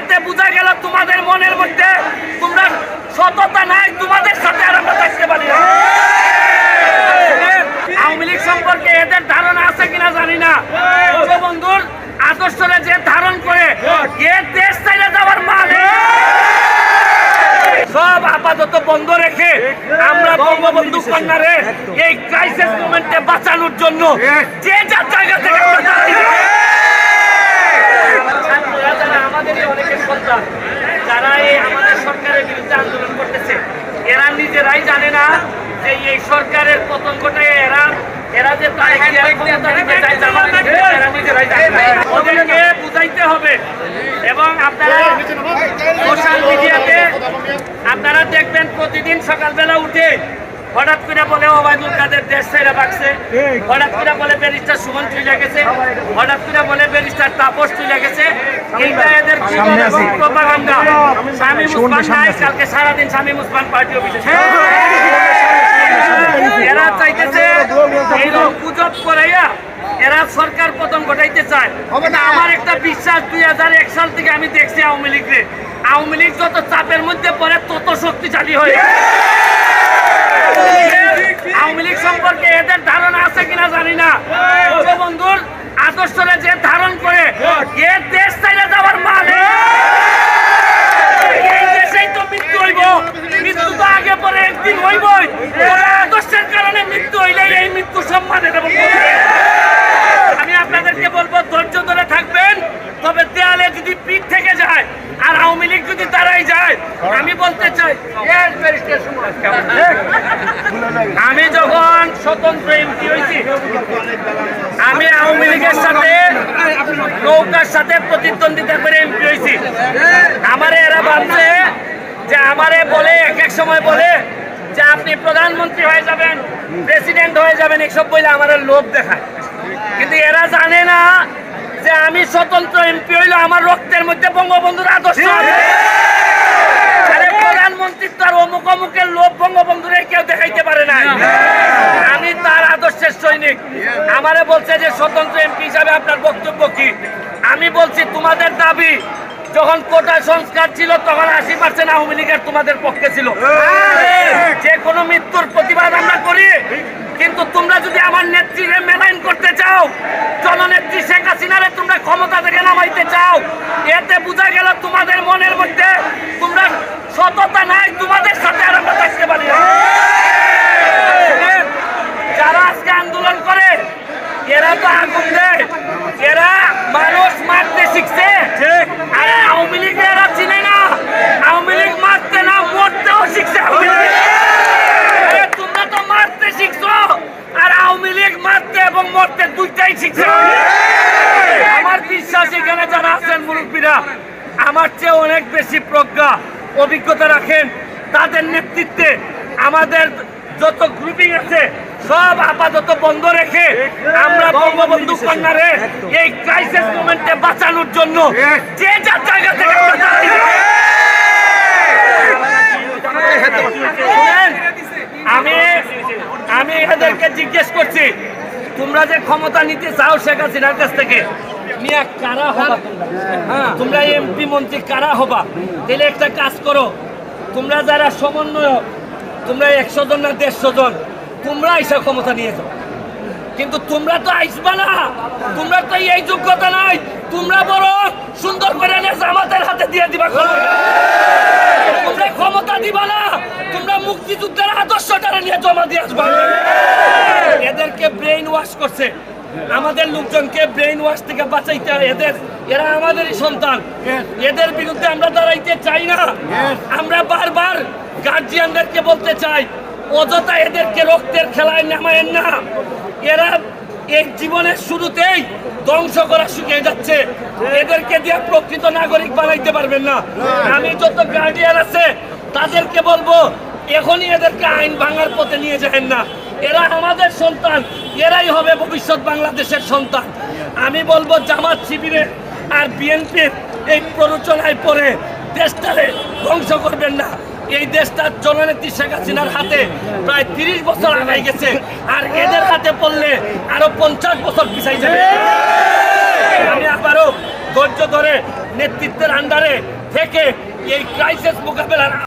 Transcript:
এতে বোঝা গেল তোমাদের মনের মধ্যে তোমরা সততা নাই, তোমাদের সাথে আর আমরা থাকতে পারি আওয়ামী লীগ সম্পর্কে এদের ধারণা আছে কিনা জানি না। বন্ধুর যে ধারণ করে, এ দেশ চাইলে যাওয়ার মানে সব আপাতত বন্ধ রেখে আমরা বঙ্গবন্ধু কন্যারে এই ক্রাইসিস মোমেন্টে বাঁচানোর জন্য যে যার জায়গা থেকে যে এই সরকারের পতন ঘটায় এরা এরা যে। ওদেরকে বুঝাইতে হবে এবং আপনারা সোশ্যাল মিডিয়াতে আপনারা দেখবেন প্রতিদিন সকালবেলা উঠে হঠাৎ করে বলে ওবায়দুল কাদের দেশ ছেড়ে বাগছে হঠাৎ করে বলে ব্যারিস্টার সুমন চলে গেছে হঠাৎ করে বলে ব্যারিস্টার তাপস চলে গেছে এইটা এদের প্রপাগান্ডা স্বামী মুসলমান নাই কালকে সারাদিন স্বামী মুসলমান পার্টি অফিসে চায় আমার একটা বিশ্বাস দুই হাজার এক সাল থেকে আমি দেখছি আওয়ামী লীগরে আওয়ামী লীগ যত চাপের মধ্যে পড়ে তত শক্তিশালী হয়ে আওয়ামী লীগ সম্পর্কে এদের ধারণা আছে কিনা জানি না। বন্ধুর আদর্শরে যে ধারণ করে এ দেশ চাইলে যাওয়ার মানে এই দেশেই তো মৃত্যু হইব। মৃত্যু তো আগে পরে একদিন হইবই। আদর্শের কারণে মৃত্যু হইলে এই মৃত্যু সম্মানে দেব আমি আপনাদেরকে বলব ধৈর্য ধরে থাকবেন তবে দেয়ালে যদি পিঠ থেকে যায় আর আওয়ামী লীগ যদি দাঁড়াই যায় আমি বলতে চাই। আমি যখন স্বতন্ত্র এমপি হয়েছি, আমি আওয়ামী লীগের সাথে, নৌকার সাথে প্রতিদ্বন্দ্বিতা করে এমপি হয়েছি আমারে এরা ভাবছে যে আমারে বলে, এক এক সময় বলে যে আপনি প্রধানমন্ত্রী হয়ে যাবেন, প্রেসিডেন্ট হয়ে যাবেন, এসব বলে আমার লোভ দেখায় কিন্তু এরা জানে না যে আমি স্বতন্ত্র এমপি হইলে আমার রক্তের মধ্যে বঙ্গবন্ধুর আদর্শ আছে। আরে প্রধানমন্ত্রী তার অমুক অমুকের লোভ বঙ্গবন্ধুরে কেউ দেখাইতে পারে না আমি তার আদর্শের আমারে বলছে যে স্বতন্ত্র এমপি হিসাবে আপনার বক্তব্য কি? আমি বলছি তোমাদের দাবি যখন কোটা সংস্কার ছিল তখন আশি পার্সেন্ট আওয়ামী লীগের তোমাদের পক্ষে ছিল। যে কোনো মৃত্যুর প্রতিবাদ আমরা করি কিন্তু তোমরা যদি আমার নেত্রীরে মেলাইন করতে চাও জননেত্রী শেখ হাসিনারে তোমরা ক্ষমতা থেকে নামাইতে চাও এতে বোঝা গেল তোমাদের মনের মধ্যে তোমরা সততা নাই তোমাদের সাথে আর আমরা থাকতে পারি। যারা আজকে আন্দোলন করে এরা তো আগুন দেয়। এরা মানুষ মারতে শিখছে। আর আওয়ামী লীগ এরা চিনে না। আওয়ামী লীগ মারতে না মরতেও শিখছে তোমরা তো মারতে শিখছো। আর আওয়ামী লীগ মারতে এবং মরতে দুইটাই শিখছে আমার বিশ্বাস এখানে যারা আছেন মুরব্বীরা আমার চেয়ে অনেক বেশি প্রজ্ঞা অভিজ্ঞতা রাখেন। তাদের নেতৃত্বে আমাদের যত গ্রুপিং আছে সব আপাতত বন্ধ রেখে আমরা বঙ্গবন্ধু কন্যারে এই ক্রাইসিস মোমেন্টে বাঁচানোর জন্য যে যার জায়গা থেকে আমরা আমি আমি এদেরকে জিজ্ঞেস করছি তোমরা যে ক্ষমতা নিতে চাও শেখ হাসিনার কাছ থেকে মিয়া কারা হবা তোমরা? হ্যাঁ, তোমরা এমপি মন্ত্রী কারা হবা? তাহলে একটা কাজ করো তোমরা যারা সমন্বয়ক তোমরা একশো জন না দেড়শো জন? তোমরা এসে ক্ষমতা নিয়ে যাও। কিন্তু তোমরা তো আইসবা না। তোমরা তো এই যোগ্যতা নাই। তোমরা বড় সুন্দর করে এনে জামাতের হাতে দিয়ে দিবা। তোমরা ক্ষমতা দিবা না। তোমরা মুক্তিযুদ্ধের আদর্শটা নিয়ে জমা দিয়ে আসবা। এদেরকে ব্রেইন ওয়াশ করছে। আমাদের লোকজনকে ব্রেইন ওয়াশ থেকে বাঁচাইতে এদের এরা আমাদেরই সন্তান। এদের বিরুদ্ধে আমরা দাঁড়াইতে চাই না। আমরা বারবার গার্জিয়ানদেরকে বলতে চাই অযথা এদেরকে রক্তের খেলায় নামায়েন না। এরা এই জীবনের শুরুতেই ধ্বংস করা শুকিয়ে যাচ্ছে। এদেরকে দিয়ে প্রকৃত নাগরিক বানাইতে পারবেন না। আমি যত গার্ডিয়ান আছে, তাদেরকে বলব, এখনই এদেরকে আইন ভাঙার পথে নিয়ে যাবেন না। এরা আমাদের সন্তান, এরাই হবে ভবিষ্যৎ বাংলাদেশের সন্তান। আমি বলব, জামাত শিবিরের আর বিএনপির এই প্ররোচনায় পড়ে দেশটারে ধ্বংস করবেন না। এই দেশটা জননেত্রী শেখ হাসিনার হাতে প্রায় তিরিশ বছর আগাই গেছে। আর এদের হাতে পড়লে আরও পঞ্চাশ বছর পিছাই যাবে। আমি আবারও ধৈর্য ধরে নেতৃত্বের আন্ডারে থেকে এই ক্রাইসিস মোকাবেলার